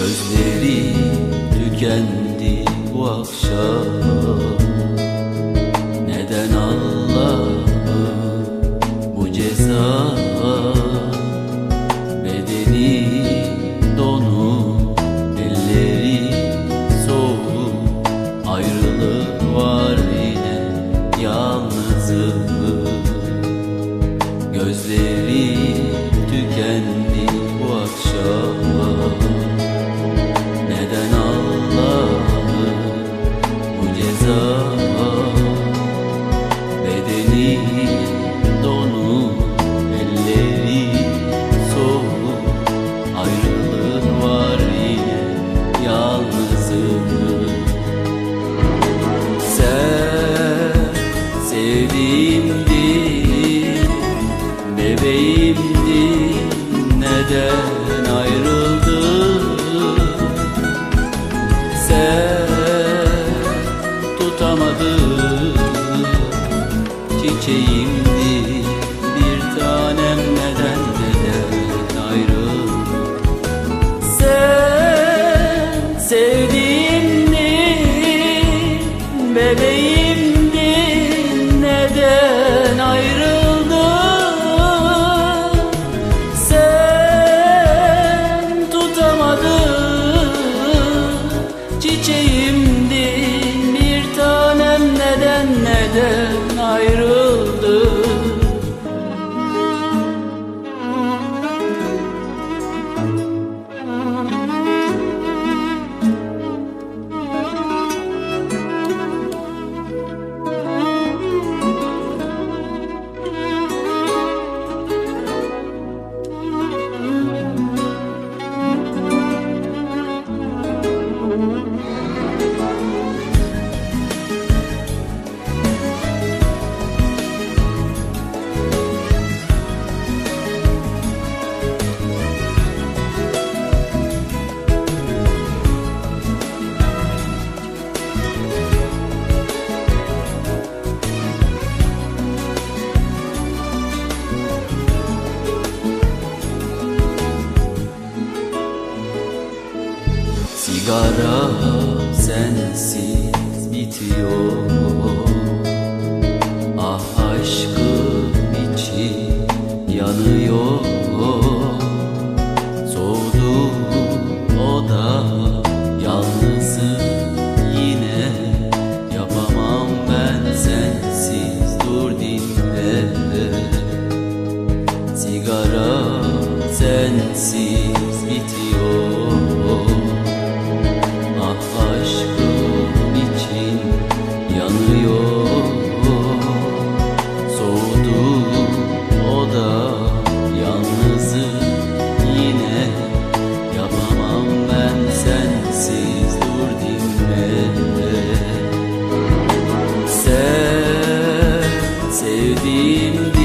Gözleri tükendi bu akşam. Neden Allah'ım bu ceza? Bedeni donu elleri soğuk Ayrılık var yine yalnızım Gözleri tükendi bu akşam. ti. bebeğim. sigara sensiz bitiyor. Ah aşkım içi yanıyor. sevdiğim